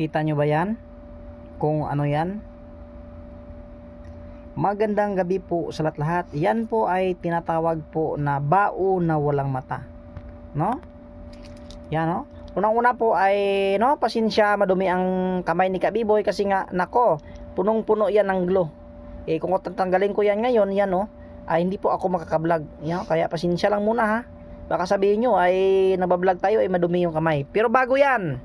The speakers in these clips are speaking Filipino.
Kita nyo ba yan? Kung ano yan? Magandang gabi po sa lahat-lahat. Yan po ay tinatawag po na bao na walang mata. No? Yan no? Unang-una po ay no, pasensya madumi ang kamay ni Kabiboy kasi nga nako, punong-puno yan ng glue. Eh kung tatanggalin ko yan ngayon, yan no, ay hindi po ako makaka-vlog. Yan, kaya pasensya lang muna ha. Baka sabihin nyo ay nabablog tayo ay madumi yung kamay. Pero bago yan,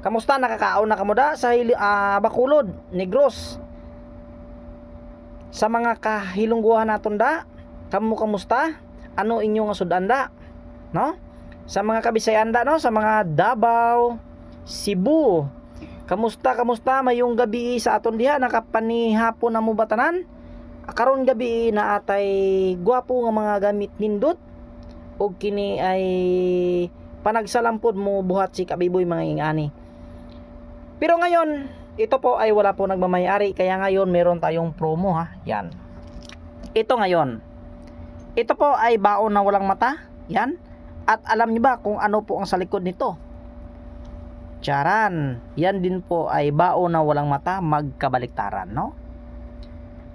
kamusta nakakaon na kamuda sa hili, ah, Bakulod, Negros? Sa mga kahilungguhan naton da, kamo kamusta? Ano inyong sudanda? No? Sa mga kabisayanda no, sa mga Davao, Cebu. Kamusta kamusta mayong gabi sa aton diha nakapanihapon na mo batanan? Karon gabi na atay gwapo nga mga gamit nindot ug kini ay panagsalampod mo buhat si Kabiboy mga ingani. Pero ngayon, ito po ay wala po nagmamayari kaya ngayon meron tayong promo ha. Yan. Ito ngayon. Ito po ay baon na walang mata. Yan. At alam niyo ba kung ano po ang sa likod nito? Charan. Yan din po ay baon na walang mata magkabaliktaran, no?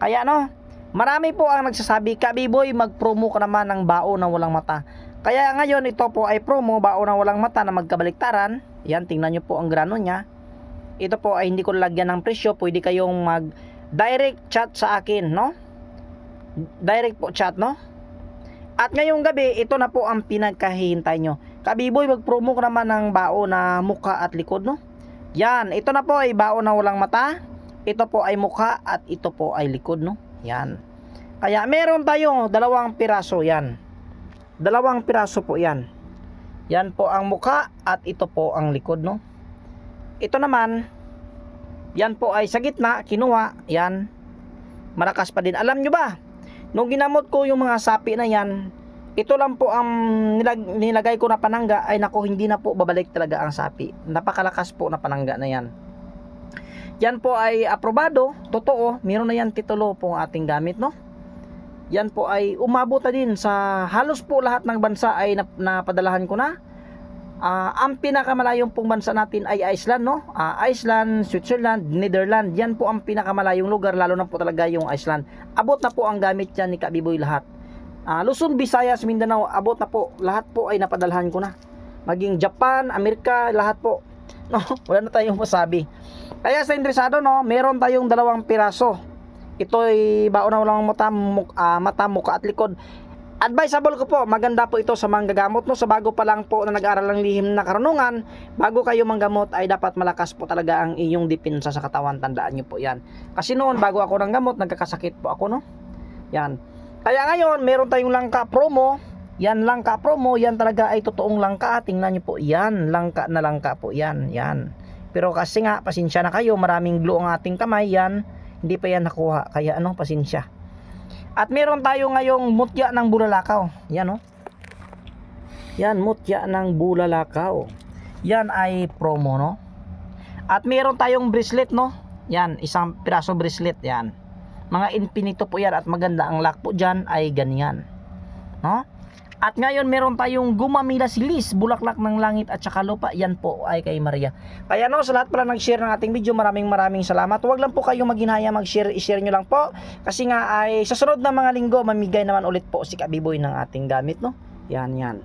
Kaya no, marami po ang nagsasabi, Kabiboy, mag-promo ka naman ng baon na walang mata. Kaya ngayon ito po ay promo, baon na walang mata na magkabaliktaran. Yan, tingnan nyo po ang grano niya. Ito po ay hindi ko lagyan ng presyo, pwede kayong mag direct chat sa akin, no? Direct po chat, no? At ngayong gabi, ito na po ang pinagkahihintay nyo. Kabiboy, mag-promo ka naman ng bao na muka at likod, no? Yan, ito na po ay bao na walang mata. Ito po ay mukha at ito po ay likod, no? Yan. Kaya meron tayong dalawang piraso, yan. Dalawang piraso po yan. Yan po ang mukha at ito po ang likod, no? Ito naman, yan po ay sa gitna, kinuha, yan. Malakas pa din. Alam nyo ba, nung ginamot ko yung mga sapi na yan, ito lang po ang nilag, nilagay ko na panangga ay nako hindi na po babalik talaga ang sapi. Napakalakas po na panangga na yan. Yan po ay aprobado, totoo, meron na yan titulo po ang ating gamit, no? Yan po ay umabot na din sa halos po lahat ng bansa ay nap, napadalahan ko na. Ah, ang pinakamalayong pong bansa natin ay Iceland, no? Ah, Iceland, Switzerland, Netherlands. Yan po ang pinakamalayong lugar, lalo na po talaga yung Iceland. Abot na po ang gamit yan ni Kabiboy lahat. Ah, Luzon, Visayas, Mindanao, abot na po. Lahat po ay napadalhan ko na. Maging Japan, Amerika, lahat po. No, wala na tayong masabi. Kaya sa interesado, no, meron tayong dalawang piraso. Ito ay baon na walang mata, muk, ah, mata, muka at likod. Advisable ko po, maganda po ito sa mga gagamot no, sa bago pa lang po na nag-aral ng lihim na karunungan, bago kayo manggamot ay dapat malakas po talaga ang iyong dipinsa sa katawan, tandaan niyo po 'yan. Kasi noon bago ako ng gamot, nagkakasakit po ako no. Yan. Kaya ngayon, meron tayong langka promo. Yan langka promo, yan talaga ay totoong langka. Tingnan niyo po, yan langka na langka po, yan, yan. Pero kasi nga, pasensya na kayo, maraming glue ang ating kamay, yan. Hindi pa yan nakuha, kaya ano, pasensya. At meron tayo ngayong mutya ng bulalakaw. Yan oh. Yan, mutya ng bulalakaw. Yan ay promo, no? At meron tayong bracelet, no? Yan, isang piraso bracelet, yan. Mga infinito po yan at maganda ang lock po dyan ay ganyan. No? At ngayon meron tayong gumamila silis, bulaklak ng langit at saka lupa. Yan po ay kay Maria. Kaya no, sa lahat pala nag-share ng ating video, maraming maraming salamat. Huwag lang po kayong maghinaya mag-share, i-share nyo lang po. Kasi nga ay sa sunod na mga linggo, mamigay naman ulit po si Kabiboy ng ating gamit, no? Yan, yan.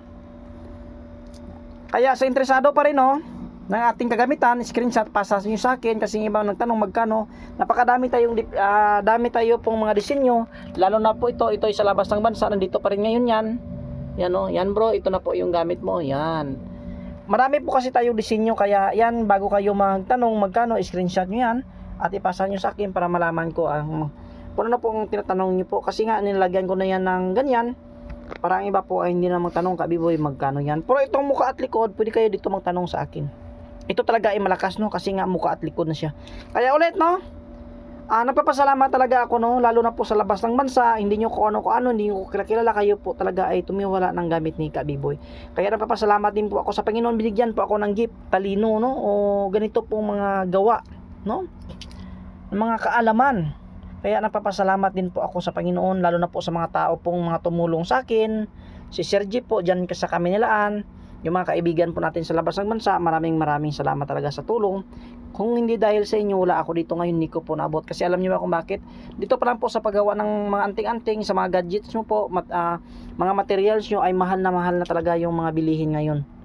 Kaya sa interesado pa rin, no? ng ating kagamitan, screenshot pasa nyo sa akin kasi yung ibang nagtanong magkano. Napakadami tayong ah, dami tayo pong mga disenyo, lalo na po ito, ito ay sa labas ng bansa, nandito pa rin ngayon yan. Yan oh, yan bro, ito na po yung gamit mo, yan. Marami po kasi tayong disenyo kaya yan bago kayo magtanong magkano, screenshot nyo yan at ipasa nyo sa akin para malaman ko ang kung ano po ang tinatanong nyo po. Kasi nga nilagyan ko na yan ng ganyan para ang iba po ay hindi na magtanong kabiboy magkano yan? Pero itong mukha at likod pwede kayo dito magtanong sa akin. Ito talaga ay malakas no? Kasi nga mukha at likod na siya. Kaya ulit no ah nagpapasalamat talaga ako no? Lalo na po sa labas ng bansa. Hindi nyo ko ano ko ano hindi nyo ko kilala kayo po talaga ay tumiwala ng gamit ni Kabiboy kaya nagpapasalamat din po ako sa Panginoon. Binigyan po ako ng gift. Talino no? O ganito pong mga gawa no? Mga kaalaman. Kaya napapasalamat din po ako sa Panginoon lalo na po sa mga tao pong mga tumulong sa akin. Si Sergi po dyan sa kami nilaan yung mga kaibigan po natin sa labas ng bansa, maraming maraming salamat talaga sa tulong. Kung hindi dahil sa inyo, wala ako dito ngayon, hindi po naabot. Kasi alam niyo ba kung bakit? Dito pa lang po sa paggawa ng mga anting-anting, sa mga gadgets nyo po, mat, ah, mga materials nyo ay mahal na mahal na talaga yung mga bilihin ngayon.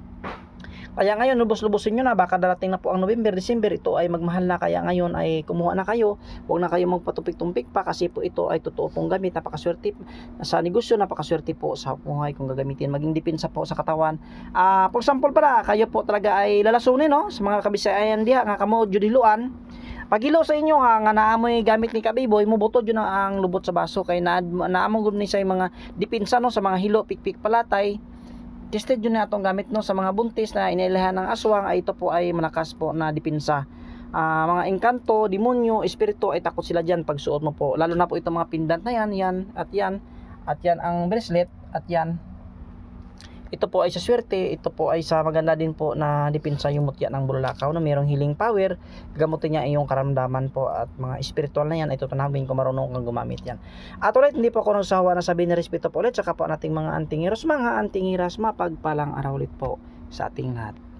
Kaya ngayon, lubos-lubosin nyo na, baka darating na po ang November, December, ito ay magmahal na, kaya ngayon ay kumuha na kayo, huwag na kayo magpatumpik-tumpik pa, kasi po ito ay totoo pong gamit, napakaswerte sa negosyo, napakaswerte po sa buhay kung gagamitin, maging dipinsa po sa katawan. Ah, for example pala, kayo po talaga ay lalasunin, no, sa mga kabisayan diha, nga kamo, judiluan, Pagilo sa inyo ha, nga naamoy gamit ni Kabiboy, mubutod yun ang lubot sa baso, kay na, naamong gud ni sa mga dipinsa, no, sa mga hilo, pikpik palatay, tested yun na itong gamit no sa mga buntis na inilahan ng aswang ay ito po ay malakas po na dipinsa. Ah, mga engkanto, demonyo, espiritu ay takot sila dyan pag suot mo po. Lalo na po itong mga pendant na yan, yan at yan at yan ang bracelet at yan ito po ay sa swerte, ito po ay sa maganda din po na dipinsa yung mutya ng bulakaw na mayroong healing power, gamutin niya ay yung karamdaman po at mga spiritual na yan, ito tanawin kung marunong kang gumamit yan. At ulit, hindi po ako nagsawa na sabihin na respeto po ulit sa kapwa nating mga antingiros, mga antingiras, mapagpalang araw ulit po sa ating lahat.